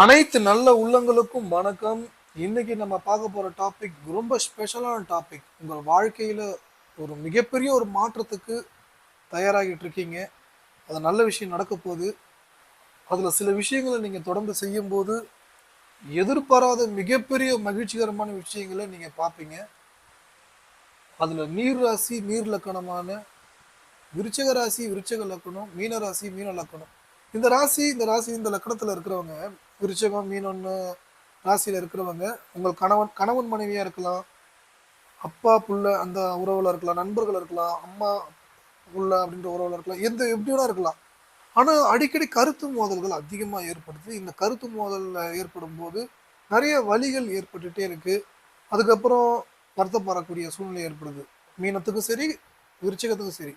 அனைத்து நல்ல உள்ளங்களுக்கும் வணக்கம். இன்னைக்கு நம்ம பார்க்க போற டாபிக் ரொம்ப ஸ்பெஷலான டாபிக் உங்கள் வாழ்க்கையில ஒரு மிகப்பெரிய ஒரு மாற்றத்துக்கு தயாராகிட்டு இருக்கீங்க. அது நல்ல விஷயம் நடக்க போகுது. அதுல சில விஷயங்களை நீங்க தொடர்ந்து செய்யும்போது எதிர்பாராத மிகப்பெரிய மகிழ்ச்சிகரமான விஷயங்களை நீங்க பார்ப்பீங்க. அதுல நீர் ராசி நீர் லக்கணமான விருச்சக ராசி விருச்சக லக்கணம் மீன ராசி மீன லக்கணம். இந்த ராசி இந்த ராசி இந்த லக்கணத்துல இருக்கிறவங்க விருச்சகம் மீன் ஒன்று ராசியில் இருக்கிறவங்க உங்கள் கணவன் கணவன் மனைவியாக இருக்கலாம் அப்பா புள்ள அந்த உறவில் இருக்கலாம் நண்பர்கள் இருக்கலாம் அம்மா புள்ள அப்படின்ற உறவில் இருக்கலாம் எந்த எப்படியோட இருக்கலாம். ஆனால் அடிக்கடி கருத்து மோதல்கள் அதிகமாக ஏற்படுது. இந்த கருத்து மோதலில் ஏற்படும் போது நிறைய வழிகள் ஏற்பட்டுட்டே இருக்குது அதுக்கப்புறம் வருத்தப்படக்கூடிய சூழ்நிலை ஏற்படுது. மீனத்துக்கும் சரி விருச்சகத்துக்கும் சரி.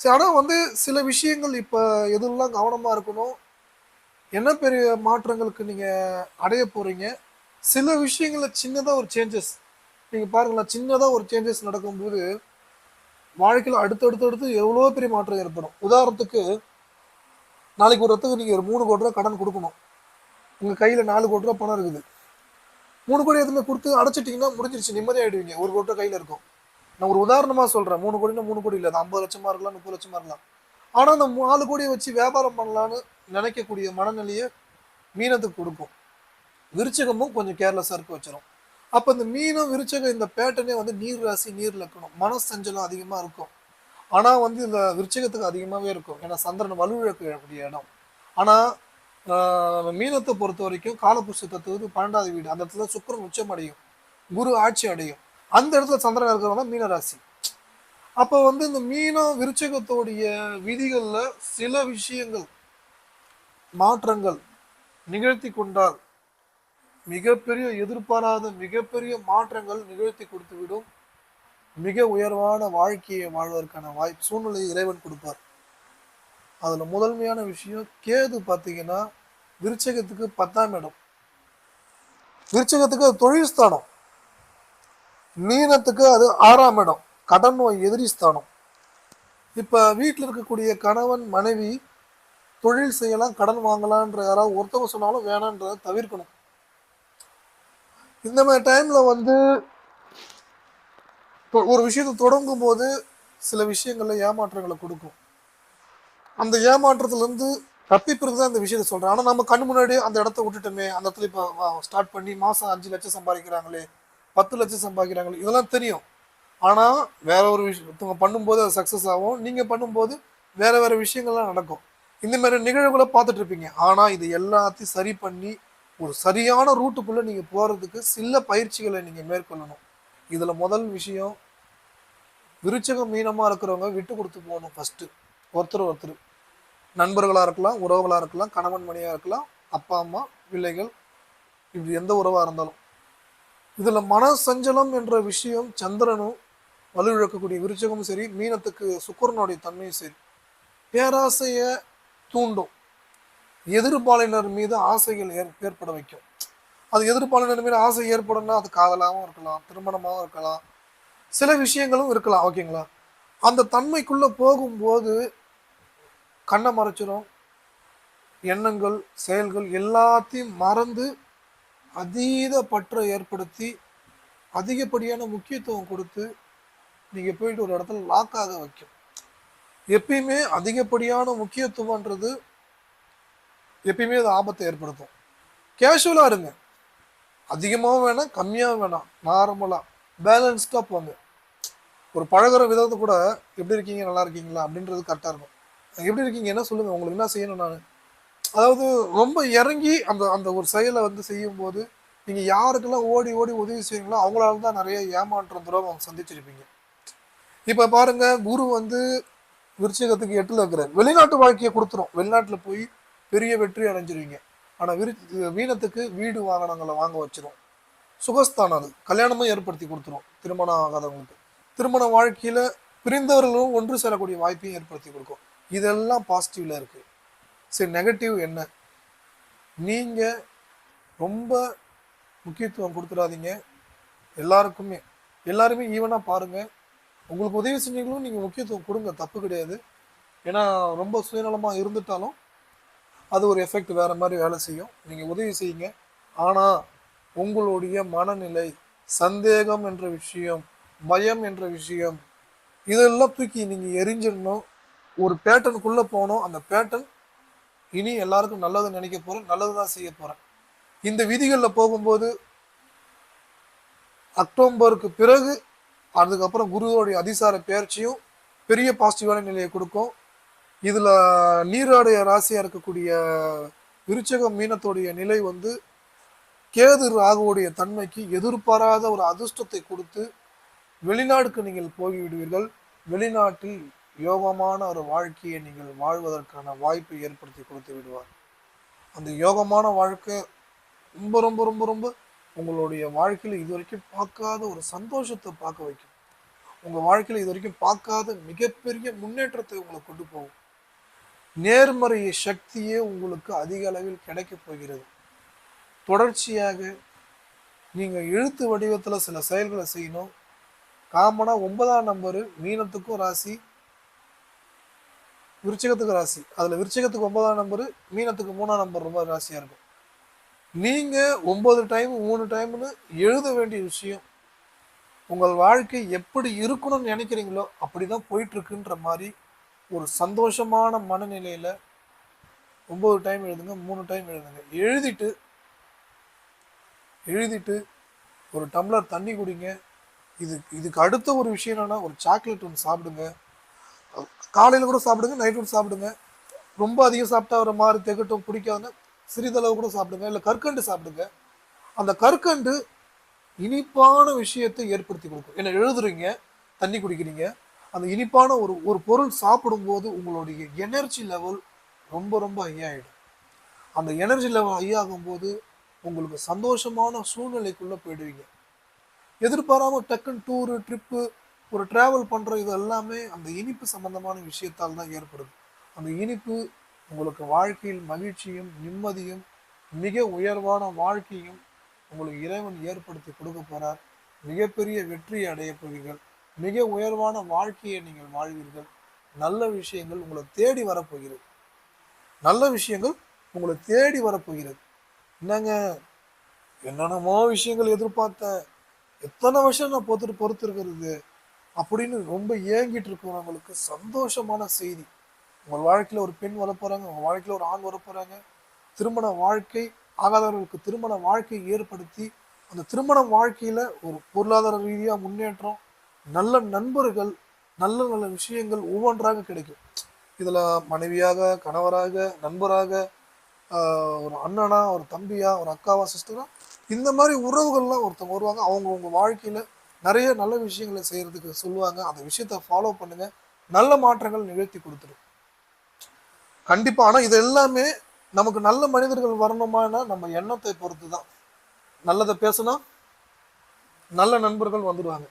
சரி ஆனால் வந்து சில விஷயங்கள் இப்போ எதுலாம் கவனமாக இருக்கணும்? என்ன பெரிய மாற்றங்களுக்கு நீங்கள் அடைய போகிறீங்க சில விஷயங்களில் சின்னதாக ஒரு சேஞ்சஸ் நீங்கள் பாருங்களேன் சின்னதாக ஒரு சேஞ்சஸ் நடக்கும்போது வாழ்க்கையில் அடுத்தடுத்து அடுத்து எவ்வளோ பெரிய மாற்றம் ஏற்படும். உதாரணத்துக்கு நாளைக்கு ஒரு இடத்துக்கு நீங்கள் ஒரு மூணு கோடி ரூபா கடன் கொடுக்கணும். உங்கள் கையில் நாலு கோடி ரூபா பணம் இருக்குது. மூணு கோடி எதுவுமே கொடுத்து அடைச்சிட்டிங்கன்னா முடிஞ்சிருச்சு நிம்மதியாகிடுவீங்க ஒரு கோடி ரூபா கையில் இருக்கும். நான் ஒரு உதாரணமாக சொல்கிறேன் மூணு கோடினா மூணு கோடி இல்லை அது ஐம்பது லட்சமாக இருக்கலாம் முப்பது லட்சமாக இருக்கலாம். ஆனால் அந்த நாலு கோடியை வச்சு வியாபாரம் பண்ணலான்னு நினைக்கக்கூடிய மனநிலையை மீனத்துக்கு கொடுக்கும். விருச்சகமும் கொஞ்சம் கேர்லெஸ்ஸாக இருக்க வச்சிடும் அப்போ இந்த மீனம் விருச்சகம் இந்த பேட்டர்னே வந்து நீர் ராசி நீர் லக்கணும் மனசஞ்சலம் அதிகமாக இருக்கும். ஆனால் வந்து இந்த விருச்சகத்துக்கு அதிகமாகவே இருக்கும். ஏன்னா சந்திரன் வலுவிழக்கக்கூடிய இடம். ஆனால் மீனத்தை பொறுத்த வரைக்கும் காலபுருஷ தத்துவது பன்னெண்டாவது வீடு. அந்த இடத்துல சுக்கரன் உச்சம் அடையும். குரு ஆட்சி அடையும். அந்த இடத்துல சந்திரன் இருக்கிறவங்க தான் மீனராசி. அப்போ வந்து இந்த மீனம் விருச்சகத்தோடைய விதிகளில் சில விஷயங்கள் மாற்றங்கள் நிகழ்த்தி கொண்டால் மிகப்பெரிய எதிர்பாராத மிகப்பெரிய மாற்றங்கள் நிகழ்த்தி கொடுத்து விடும். மிக உயர்வான வாழ்க்கையை வாழ்வதற்கான வாய்ப்பு சூழ்நிலையை இறைவன் கொடுப்பார். அதில் முதன்மையான விஷயம் கேது பார்த்தீங்கன்னா விருச்சகத்துக்கு பத்தாம் இடம். விருச்சகத்துக்கு அது தொழில் ஸ்தானம். மீனத்துக்கு அது ஆறாம் இடம். கடன் நோய் எதிரி ஸ்தானம். இப்போ வீட்டில் இருக்கக்கூடிய கணவன் மனைவி தொழில் செய்யலாம் கடன் வாங்கலான்ற யாராவது ஒருத்தவங்க சொன்னாலும் வேணான்றதை தவிர்க்கணும். இந்த மாதிரி டைமில் வந்து ஒரு விஷயத்தை தொடங்கும் போது சில விஷயங்களில் ஏமாற்றங்களை கொடுக்கும். அந்த ஏமாற்றத்துலேருந்து தப்பிப்பிறகு தான் இந்த விஷயத்தை சொல்கிறேன் ஆனால் நம்ம கண் முன்னாடி அந்த இடத்த விட்டுட்டோமே அந்த இடத்துல இப்போ ஸ்டார்ட் பண்ணி மாதம் அஞ்சு லட்சம் சம்பாதிக்கிறாங்களே பத்து லட்சம் சம்பாதிக்கிறாங்களே இதெல்லாம் தெரியும். ஆனால் வேற ஒரு விஷயம் பண்ணும்போது அது சக்ஸஸ் ஆகும். நீங்கள் பண்ணும்போது வேற வேற விஷயங்கள்லாம் நடக்கும். இந்த மாதிரி நிகழ்வுகளை பார்த்துட்டு இருப்பீங்க. ஆனால் இது எல்லாத்தையும் சரி பண்ணி ஒரு சரியான ரூட்டுக்குள்ளே நீங்கள் போகிறதுக்கு சில பயிற்சிகளை நீங்கள் மேற்கொள்ளணும். இதில் முதல் விஷயம் விருச்சகம் மீனமாக இருக்கிறவங்க விட்டு கொடுத்து போகணும் ஃபஸ்ட்டு ஒருத்தர் ஒருத்தர். நண்பர்களாக இருக்கலாம் உறவுகளாக இருக்கலாம் கணவன் மணியாக இருக்கலாம் அப்பா அம்மா பிள்ளைகள் இப்படி எந்த உறவாக இருந்தாலும். இதில் மன சஞ்சலம் என்ற விஷயம் சந்திரனும் வலுவிழக்கக்கூடிய விருச்சகமும் சரி மீனத்துக்கு சுக்கரனுடைய தன்மையும் சரி பேராசையை தூண்டும். எதிர்பாலினர் மீது ஆசைகள் ஏற் ஏற்பட வைக்கும். அது எதிர்பாலினர் மீது ஆசை ஏற்படும்னா அது காதலாகவும் இருக்கலாம் திருமணமாகவும் இருக்கலாம் சில விஷயங்களும் இருக்கலாம் ஓகேங்களா? அந்த தன்மைக்குள்ளே போகும்போது கண்ணை மறைச்சிரும். எண்ணங்கள் செயல்கள் எல்லாத்தையும் மறந்து அதீத பற்றை ஏற்படுத்தி அதிகப்படியான முக்கியத்துவம் கொடுத்து நீங்கள் போயிட்டு ஒரு இடத்துல லாக் ஆக வைக்கும். எப்பயுமே அதிகப்படியான முக்கியத்துவன்றது எப்பயுமே அது ஆபத்தை ஏற்படுத்தும். கேஷுவலாக இருங்க. அதிகமாகவும் வேணாம் கம்மியாகவும் வேணாம். நார்மலாக பேலன்ஸ்டாக போங்க. ஒரு பழகுற விதத்தை கூட எப்படி இருக்கீங்க நல்லா இருக்கீங்களா அப்படின்றது கரெக்டாக இருக்கும். எப்படி இருக்கீங்க என்ன சொல்லுங்கள் உங்களுக்கு என்ன செய்யணும் நான்? அதாவது ரொம்ப இறங்கி அந்த அந்த ஒரு செயலை வந்து செய்யும்போது நீங்கள் யாருக்கெல்லாம் ஓடி ஓடி உதவி செய்வீங்களோ அவங்களால தான் நிறைய ஏமாற்றம் அவங்க சந்திச்சிருப்பீங்க. இப்போ பாருங்க குரு வந்து விருச்சிகத்துக்கு எட்டில் இருக்கிறார். வெளிநாட்டு வாழ்க்கையை கொடுத்துரும். வெளிநாட்டில் போய் பெரிய வெற்றி அடைஞ்சிருவீங்க. ஆனால் விரு வீணத்துக்கு வீடு வாகனங்களை வாங்க வச்சிரும். சுகஸ்தானம் அது. கல்யாணமும் ஏற்படுத்தி கொடுத்துரும். திருமணம் ஆகாதவங்களுக்கு. திருமண வாழ்க்கையில் பிரிந்தவர்களும் ஒன்று சேரக்கூடிய வாய்ப்பையும் ஏற்படுத்தி கொடுக்கும். இதெல்லாம் பாசிட்டிவில் இருக்குது சரி நெகட்டிவ் என்ன? நீங்கள் ரொம்ப முக்கியத்துவம் கொடுத்துடாதீங்க. எல்லாருக்குமே. எல்லாருமே ஈவனாக பாருங்கள் உங்களுக்கு உதவி செஞ்சீங்களும் நீங்கள் முக்கியத்துவம் கொடுங்க. தப்பு கிடையாது. ஏன்னா ரொம்ப சுயநலமாக இருந்துட்டாலும் அது ஒரு எஃபெக்ட் வேறு மாதிரி வேலை செய்யும். நீங்கள் உதவி செய்யுங்க. ஆனால் உங்களுடைய மனநிலை சந்தேகம் என்ற விஷயம் பயம் என்ற விஷயம் இதெல்லாம் தூக்கி நீங்கள் எரிஞ்சிடணும். ஒரு பேட்டர்னுக்குள்ளே போகணும். அந்த பேட்டர்ன் இனி எல்லாருக்கும் நல்லது நினைக்க போகிறேன் நல்லது தான் செய்ய போகிறேன் இந்த விதிகளில் போகும்போது அக்டோபருக்கு பிறகு அதுக்கப்புறம் குருவோடைய அதிசார பேர்ச்சியும் பெரிய பாசிட்டிவான நிலையை கொடுக்கும். இதில் நீராடைய ராசியாக இருக்கக்கூடிய விருச்சக மீனத்தோடைய நிலை வந்து கேது ராகுவோடைய தன்மைக்கு எதிர்பாராத ஒரு அதிர்ஷ்டத்தை கொடுத்து வெளிநாடுக்கு நீங்கள் போய்விடுவீர்கள். வெளிநாட்டில் யோகமான ஒரு வாழ்க்கையை நீங்கள் வாழ்வதற்கான வாய்ப்பை ஏற்படுத்தி கொடுத்து விடுவார். அந்த யோகமான வாழ்க்கை ரொம்ப ரொம்ப ரொம்ப ரொம்ப உங்களுடைய வாழ்க்கையில் இது வரைக்கும் பார்க்காத ஒரு சந்தோஷத்தை பார்க்க வைக்கும். உங்கள் வாழ்க்கையில் இது வரைக்கும் பார்க்காத மிகப்பெரிய முன்னேற்றத்தை உங்களை கொண்டு போகும். நேர்மறை சக்தியே உங்களுக்கு அதிக அளவில் கிடைக்கப் போகிறது. தொடர்ச்சியாக நீங்கள் எழுத்து வடிவத்தில் சில செயல்களை செய்யணும். காமனாக ஒன்பதாம் நம்பரு மீனத்துக்கும் ராசி விருச்சகத்துக்கு ராசி. அதில் விருச்சகத்துக்கு ஒன்பதாம் நம்பரு மீனத்துக்கு மூணாம் நம்பர் ரொம்ப ராசியாக இருக்கும். நீங்கள் ஒம்பது டைம் மூணு டைம்னு எழுத வேண்டிய விஷயம். உங்கள் வாழ்க்கை எப்படி இருக்கணும்னு நினைக்கிறீங்களோ அப்படி தான் போயிட்டுருக்குன்ற மாதிரி ஒரு சந்தோஷமான மனநிலையில் ஒம்பது டைம் எழுதுங்க மூணு டைம் எழுதுங்க. எழுதிட்டு எழுதிட்டு ஒரு டம்ளர் தண்ணி குடிங்க. இது இதுக்கு அடுத்த ஒரு விஷயம் என்னென்னா ஒரு சாக்லேட் ஒன்று சாப்பிடுங்க. காலையில் கூட சாப்பிடுங்க நைட் கூட சாப்பிடுங்க. ரொம்ப அதிகம் சாப்பிட்டா ஒரு மாதிரி திகட்டும் பிடிக்காதுன்னு சிறிதளவு கூட சாப்பிடுங்க இல்லை கற்கண்டு சாப்பிடுங்க. அந்த கற்கண்டு இனிப்பான விஷயத்தை ஏற்படுத்தி கொடுக்கும். என்ன எழுதுறீங்க தண்ணி குடிக்கிறீங்க அந்த இனிப்பான ஒரு ஒரு பொருள் சாப்பிடும்போது உங்களுடைய எனர்ஜி லெவல் ரொம்ப ரொம்ப ஹை ஆகிடும் அந்த எனர்ஜி லெவல் ஹை ஆகும்போது உங்களுக்கு சந்தோஷமான சூழ்நிலைக்குள்ளே போயிடுவீங்க. எதிர்பாராமல் டக்குன்னு டூரு ட்ரிப்பு ஒரு ட்ராவல் பண்ணுற இது எல்லாமே அந்த இனிப்பு சம்மந்தமான விஷயத்தால் தான் ஏற்படுது. அந்த இனிப்பு உங்களுக்கு வாழ்க்கையில் மகிழ்ச்சியும் நிம்மதியும் மிக உயர்வான வாழ்க்கையும் உங்களுக்கு இறைவன் ஏற்படுத்தி கொடுக்க போறார். மிகப்பெரிய வெற்றியை அடைய போவீர்கள். மிக உயர்வான வாழ்க்கையை நீங்கள் வாழ்வீர்கள். நல்ல விஷயங்கள் உங்களை தேடி வரப்போகிறது. நல்ல விஷயங்கள் உங்களை தேடி வரப்போகிறது. என்னங்க? என்னென்னமோ விஷயங்கள் எதிர்பார்த்த எத்தனை வருஷம் நான் பொறுத்து பொறுத்திருக்கிறது? அப்படின்னு ரொம்ப ஏங்கிட்டு இருக்கிறவங்களுக்கு சந்தோஷமான செய்தி. உங்கள் வாழ்க்கையில் ஒரு பெண் வரப்போறாங்க உங்கள் வாழ்க்கையில் ஒரு ஆண் வரப்போறாங்க திருமண வாழ்க்கை ஆகாதவர்களுக்கு திருமண வாழ்க்கை ஏற்படுத்தி அந்த திருமண வாழ்க்கையில் ஒரு பொருளாதார ரீதியாக முன்னேற்றம் நல்ல நண்பர்கள் நல்ல நல்ல விஷயங்கள் ஒவ்வொன்றாக கிடைக்கும். இதில் மனைவியாக கணவராக நண்பராக ஒரு அண்ணனா ஒரு தம்பியா ஒரு அக்காவா சிஸ்டரா இந்த மாதிரி உறவுகள்லாம் ஒருத்தவங்க வருவாங்க. அவங்க உங்கள் வாழ்க்கையில் நிறைய நல்ல விஷயங்களை செய்கிறதுக்கு சொல்லுவாங்க. அந்த விஷயத்த ஃபாலோ பண்ணுங்கள் நல்ல மாற்றங்கள் நிகழ்த்தி கொடுத்துரும். கண்டிப்பா. ஆனா இது எல்லாமே நமக்கு நல்ல மனிதர்கள் வரணுமானா நம்ம எண்ணத்தை பொறுத்து தான் நல்லதை பேசுனா நல்ல நண்பர்கள் வந்துடுவாங்க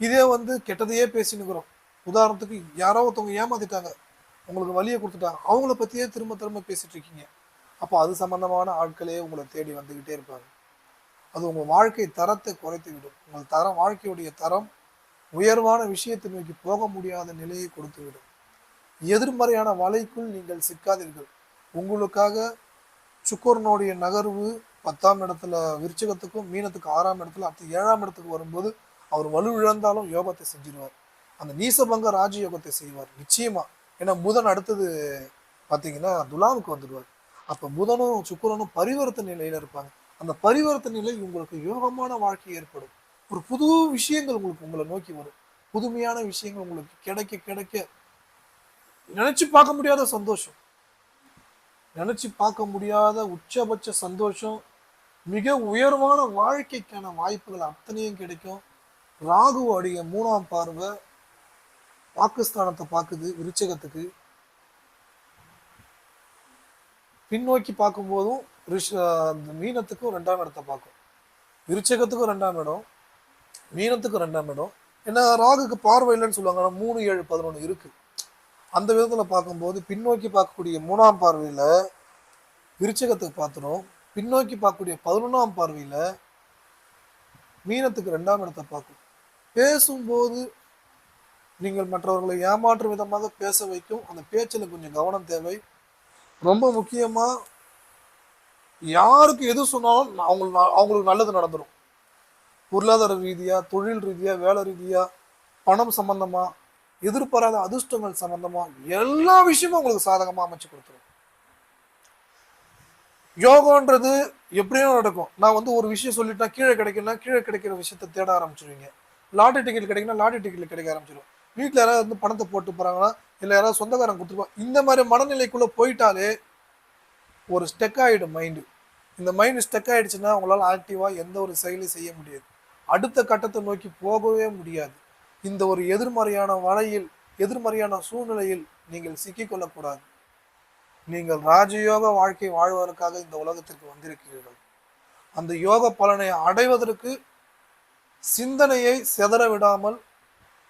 இதே வந்து கெட்டதையே பேசினுக்கிறோம். உதாரணத்துக்கு யாரோ ஒருத்தவங்க ஏமாத்திட்டாங்க. உங்களுக்கு வழியை கொடுத்துட்டாங்க. அவங்கள பற்றியே திரும்ப திரும்ப பேசிட்டு இருக்கீங்க. அப்போ அது சம்மந்தமான ஆட்களே உங்களை தேடி வந்துக்கிட்டே இருப்பாங்க. அது உங்கள் வாழ்க்கை தரத்தை குறைத்து விடும் உங்கள் தரம் வாழ்க்கையுடைய தரம் உயர்வான விஷயத்தை நோக்கி போக முடியாத நிலையை கொடுத்து விடும் எதிர்மறையான வலைக்குள் நீங்கள் சிக்காதீர்கள். உங்களுக்காக சுக்கரனுடைய நகர்வு பத்தாம் இடத்துல விருச்சகத்துக்கும் மீனத்துக்கு ஆறாம் இடத்துல அடுத்து ஏழாம் இடத்துக்கு வரும்போது அவர் வலு இழந்தாலும் யோகத்தை செஞ்சிருவார். அந்த நீசபங்க ராஜயோகத்தை செய்வார் நிச்சயமா. ஏன்னா புதன் அடுத்தது பார்த்தீங்கன்னா துலாவுக்கு வந்துடுவார். அப்போ புதனும் சுக்கரனும் பரிவர்த்தனை நிலையில இருப்பாங்க. அந்த பரிவர்த்தனை நிலை உங்களுக்கு யோகமான வாழ்க்கை ஏற்படும். ஒரு புது விஷயங்கள் உங்களுக்கு உங்களை நோக்கி வரும். புதுமையான விஷயங்கள் உங்களுக்கு கிடைக்க கிடைக்க நினைச்சு பார்க்க முடியாத சந்தோஷம். நினைச்சு பார்க்க முடியாத உச்சபட்ச சந்தோஷம் மிக உயர்வான வாழ்க்கைக்கான வாய்ப்புகள் அத்தனையும் கிடைக்கும். ராகு அடைய மூணாம் பார்வை பாகிஸ்தானத்தை பார்க்குது விருச்சகத்துக்கு. பின்னோக்கி பார்க்கும்போதும் ரிஷ அந்த மீனத்துக்கும் ரெண்டாம் இடத்தை பார்க்கும். விருச்சகத்துக்கும் ரெண்டாம் இடம் மீனத்துக்கும் ரெண்டாம் இடம். ஏன்னா ராகுக்கு பார்வை இல்லைன்னு சொல்லுவாங்க ஆனால் மூணு ஏழு பதினொன்று இருக்குது அந்த விதத்தில் பார்க்கும்போது பின்னோக்கி பார்க்கக்கூடிய மூணாம் பார்வையில் விருச்சகத்துக்கு பார்த்துரும். பின்னோக்கி பார்க்கக்கூடிய பதினொன்றாம் பார்வையில் மீனத்துக்கு ரெண்டாம் இடத்தை பார்க்கும். பேசும்போது நீங்கள் மற்றவர்களை ஏமாற்றும் விதமாக பேச வைக்கும். அந்த பேச்சில் கொஞ்சம் கவனம் தேவை. ரொம்ப முக்கியமாக யாருக்கு எது சொன்னாலும் அவங்களுக்கு அவங்களுக்கு நல்லது நடந்துடும் பொருளாதார ரீதியாக தொழில் ரீதியாக வேலை ரீதியாக பணம் சம்பந்தமாக எதிர்பாராத அதிர்ஷ்டங்கள் சம்பந்தமா எல்லா விஷயமும் உங்களுக்கு சாதகமா அமைச்சு கொடுத்துரும். யோகன்றது எப்படியும் நடக்கும். நான் வந்து ஒரு விஷயம் சொல்லிட்டா கீழே கிடைக்குன்னா கீழே கிடைக்கிற விஷயத்த தேட ஆரம்பிச்சிருவீங்க. லாட்டரி டிக்கெட் கிடைக்குன்னா லாட்டரி டிக்கெட் கிடைக்க ஆரம்பிச்சிடும் வீட்டில் யாராவது வந்து பணத்தை போட்டு போறாங்கன்னா இல்லை யாராவது சொந்தக்காரங்க கொடுத்துருப்பாங்க இந்த மாதிரி மனநிலைக்குள்ள போயிட்டாலே ஒரு ஸ்டெக் ஆகிடும் மைண்டு இந்த மைண்டு ஸ்டெக் ஆகிடுச்சுன்னா உங்களால் ஆக்டிவாக எந்த ஒரு செயலையும் செய்ய முடியாது. அடுத்த கட்டத்தை நோக்கி போகவே முடியாது. இந்த ஒரு எதிர்மறையான வலையில் எதிர்மறையான சூழ்நிலையில் நீங்கள் சிக்கிக்கொள்ளக்கூடாது. நீங்கள் ராஜயோக வாழ்க்கை வாழ்வதற்காக இந்த உலகத்திற்கு வந்திருக்கிறீர்கள். அந்த யோக பலனை அடைவதற்கு சிந்தனையை செதற விடாமல்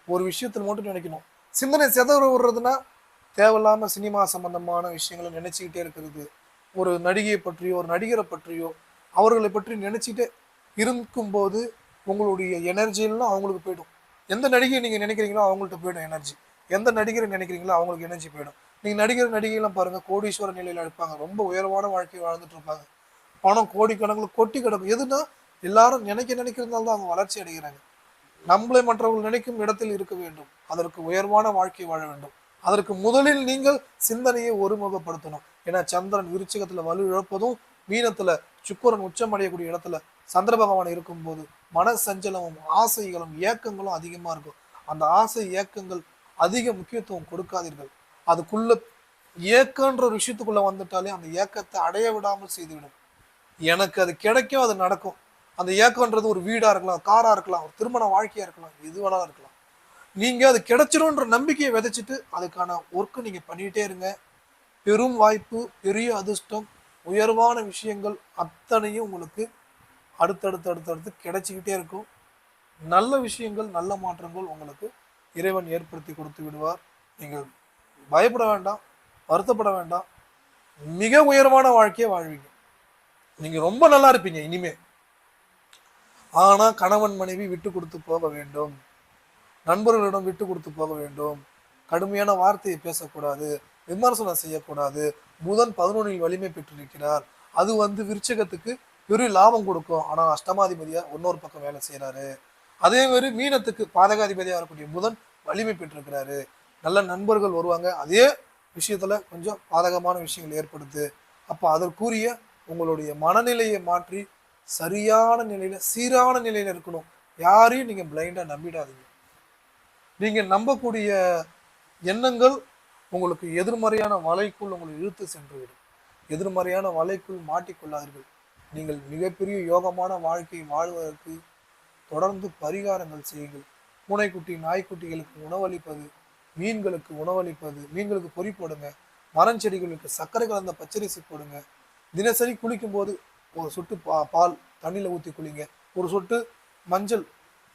ஒரு விஷயத்தில் மட்டும் நினைக்கணும். சிந்தனை செதற விடுறதுன்னா தேவையில்லாமல் சினிமா சம்பந்தமான விஷயங்களை நினைச்சுக்கிட்டே இருக்கிறது. ஒரு நடிகையை பற்றியோ ஒரு நடிகரை பற்றியோ அவர்களை பற்றி நினைச்சிட்டே இருக்கும்போது உங்களுடைய எனர்ஜியெல்லாம் அவங்களுக்கு போயிடும். எந்த நடிகையை நீங்க நினைக்கிறீங்களோ அவங்கள்ட்ட போயிடும் எனர்ஜி எந்த நடிகரை நினைக்கிறீங்களோ அவங்களுக்கு எனர்ஜி போயிடும். நீங்க நடிகர் நடிகைலாம் பாருங்க கோடீஸ்வர நிலையில இருப்பாங்க. ரொம்ப உயர்வான வாழ்க்கை வாழ்ந்துட்டு இருப்பாங்க. பணம் கோடிக்கணக்கில் கொட்டி கிடக்கும். எதுனா எல்லாரும் நினைக்க நினைக்கிறதுனால தான் அவங்க வளர்ச்சி அடைகிறாங்க. நம்மளை மற்றவர்கள் நினைக்கும் இடத்தில் இருக்க வேண்டும். அதற்கு உயர்வான வாழ்க்கை வாழ வேண்டும். அதற்கு முதலில் நீங்கள் சிந்தனையை ஒருமுகப்படுத்தணும். ஏன்னா சந்திரன் விருச்சிகத்தில் வலு இழப்பதும் மீனத்தில் சுக்கரன் உச்சம் அடையக்கூடிய இடத்துல சந்திர பகவான் இருக்கும்போது மன சஞ்சலமும் ஆசைகளும் ஏக்கங்களும் அதிகமாக இருக்கும். அந்த ஆசை ஏக்கங்கள் அதிக முக்கியத்துவம் கொடுக்காதீர்கள். அதுக்குள்ள ஏக்கன்ற ஒரு விஷயத்துக்குள்ள வந்துட்டாலே அந்த ஏக்கத்தை அடைய விடாமல் செய்துவிடும். எனக்கு அது கிடைக்கும் அது நடக்கும். அந்த ஏக்கம்ன்றது ஒரு வீடா இருக்கலாம் காரா இருக்கலாம் ஒரு திருமண வாழ்க்கையா இருக்கலாம் எது வேணாலும் இருக்கலாம். நீங்க அது கிடைச்சிடும்ன்ற நம்பிக்கையை விதைச்சிட்டு அதுக்கான ஒர்க்கு நீங்க பண்ணிட்டே இருங்க. பெரும் வாய்ப்பு பெரிய அதிர்ஷ்டம் உயர்வான விஷயங்கள் அத்தனையும் உங்களுக்கு அடுத்தடுத்து அடுத்தடுத்து கிடைச்சிக்கிட்டே இருக்கும். நல்ல விஷயங்கள் நல்ல மாற்றங்கள் உங்களுக்கு இறைவன் ஏற்படுத்தி கொடுத்து விடுவார். நீங்கள் பயப்பட வேண்டாம் வருத்தப்பட வேண்டாம். மிக உயர்வான வாழ்க்கையை வாழ்வீங்க. நீங்கள் ரொம்ப நல்லா இருப்பீங்க இனிமே. ஆனால் கணவன் மனைவி விட்டு கொடுத்து போக வேண்டும். நண்பர்களிடம் விட்டு கொடுத்து போக வேண்டும். கடுமையான வார்த்தையை பேசக்கூடாது விமர்சனம் செய்யக்கூடாது. புதன் பதினொன்றில் வலிமை பெற்றிருக்கிறார். அது வந்து விருச்சகத்துக்கு பெரிய லாபம் கொடுக்கும். ஆனால் அஷ்டமாதிபதியாக இன்னொரு பக்கம் வேலை செய்கிறாரு அதே மாதிரி மீனத்துக்கு பாதகாதிபதியாக இருக்கக்கூடிய புதன் வலிமை பெற்றிருக்கிறாரு. நல்ல நண்பர்கள் வருவாங்க. அதே விஷயத்தில் கொஞ்சம் பாதகமான விஷயங்கள் ஏற்படுது. அப்போ அதற்குரிய உங்களுடைய மனநிலையை மாற்றி சரியான நிலையில் சீரான நிலையில் இருக்கணும். யாரையும் நீங்கள் பிளைண்டாக நம்பிடாதீங்க. நீங்கள் நம்பக்கூடிய எண்ணங்கள் உங்களுக்கு எதிர்மறையான வலைக்குள் உங்களை இழுத்து சென்றுவிடும். எதிர்மறையான வலைக்குள் மாட்டிக்கொள்ளாதீர்கள். நீங்கள் மிகப்பெரிய யோகமான வாழ்க்கை வாழ்வதற்கு தொடர்ந்து பரிகாரங்கள் செய்யுங்கள். பூனைக்குட்டி நாய்க்குட்டிகளுக்கு உணவளிப்பது மீன்களுக்கு உணவளிப்பது மீன்களுக்கு பொறி போடுங்க. மரஞ்செடிகளுக்கு சர்க்கரை கலந்த பச்சரிசி போடுங்க. தினசரி குளிக்கும் போது ஒரு சொட்டு பா பால் தண்ணியில் ஊற்றி குளிங்க. ஒரு சொட்டு மஞ்சள்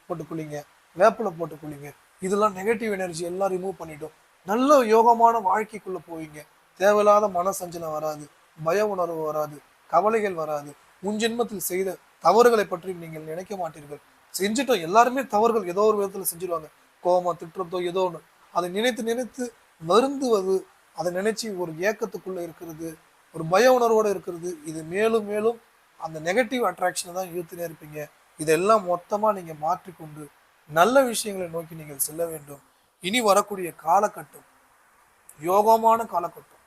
போட்டு குளிங்க. வேப்பிலை போட்டு குளிங்க. இதெல்லாம் நெகட்டிவ் எனர்ஜி எல்லாம் ரிமூவ் பண்ணிட்டோம் நல்ல யோகமான வாழ்க்கைக்குள்ளே போவீங்க. தேவையில்லாத மன சஞ்சலம் வராது. பய உணர்வு வராது. கவலைகள் வராது. உன் ஜென்மத்தில் செய்த தவறுகளை பற்றி நீங்கள் நினைக்க மாட்டீர்கள். செஞ்சுட்டோம் எல்லாருமே தவறுகள் ஏதோ ஒரு விதத்தில் செஞ்சிருவாங்க. கோபமா திட்டுறதோ ஏதோ ஒன்று அதை நினைத்து நினைத்து வருந்துவது அதை நினைச்சு ஒரு ஏக்கத்துக்குள்ள இருக்கிறது ஒரு பய உணர்வோடு இருக்கிறது. இது மேலும் மேலும் அந்த நெகட்டிவ் அட்ராக்ஷனை தான் இழுத்துனே இருப்பீங்க. இதெல்லாம் மொத்தமாக நீங்கள் மாற்றிக்கொண்டு நல்ல விஷயங்களை நோக்கி நீங்கள் செல்ல வேண்டும். இனி வரக்கூடிய காலகட்டம் யோகமான காலகட்டம்.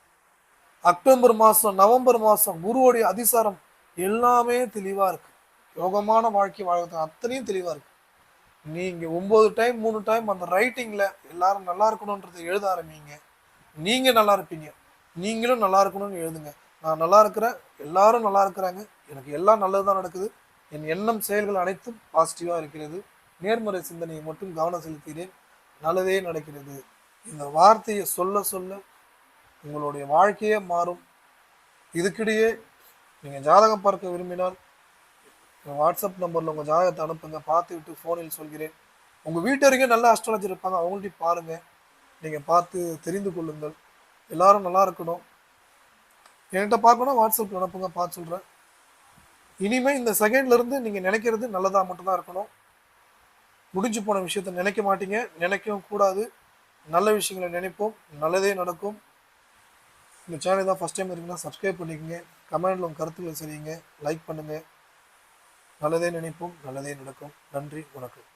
அக்டோபர் மாதம் நவம்பர் மாதம் குருவோடைய அதிசாரம் எல்லாமே தெளிவாக இருக்குது யோகமான வாழ்க்கை வாழ்க்கை அத்தனையும் தெளிவாக இருக்குது நீங்கள் ஒம்பது டைம் மூணு டைம் அந்த ரைட்டிங்கில் எல்லாரும் நல்லா இருக்கணுன்றதை எழுத ஆரம்பிங்க. நீங்கள் நல்லா இருப்பீங்க. நீங்களும் நல்லா இருக்கணும்னு எழுதுங்க. நான் நல்லா இருக்கிறேன். எல்லாரும் நல்லா இருக்கிறாங்க. எனக்கு எல்லாம் நல்லதுதான் நடக்குது. என் எண்ணம் செயல்கள் அனைத்தும் பாசிட்டிவாக இருக்கிறது. நேர்மறை சிந்தனையை மட்டும் கவனம் செலுத்துகிறேன். நல்லதே நடக்கிறது. இந்த வார்த்தையை சொல்ல சொல்ல உங்களுடைய வாழ்க்கையே மாறும். இதுக்கிடையே நீங்கள் ஜாதகம் பார்க்க விரும்பினால் வாட்ஸ்அப் நம்பரில் உங்கள் ஜாதகத்தை அனுப்புங்க. பார்த்து விட்டு ஃபோனில் சொல்கிறேன் உங்கள் வீட்டருகே நல்ல அஸ்ட்ராலஜி இருப்பாங்க. அவங்கள்ட்டையும் பாருங்கள் நீங்கள் பார்த்து தெரிந்து கொள்ளுங்கள். எல்லாரும் நல்லா இருக்கணும். என்கிட்ட பார்க்கணும் வாட்ஸ்அப்பில் அனுப்புங்க. பார்த்து சொல்கிறேன் இனிமேல் இந்த செகண்ட்லேருந்து நீங்கள் நினைக்கிறது நல்லதாக மட்டும்தான் இருக்கணும். முடிஞ்சு போன விஷயத்த நினைக்க மாட்டீங்க. நினைக்கவும் கூடாது. நல்ல விஷயங்களை நினைப்போம். நல்லதே நடக்கும். இந்த சேனல் தான் ஃபஸ்ட் டைம் இருக்குன்னா சப்ஸ்கிரைப் பண்ணிக்கங்க. கமெண்டில் உங்கள் கருத்துக்களை சரிங்க லைக் பண்ணுங்கள் நல்லதே நினைப்போம். நல்லதே நடக்கும். நன்றி. வணக்கம்.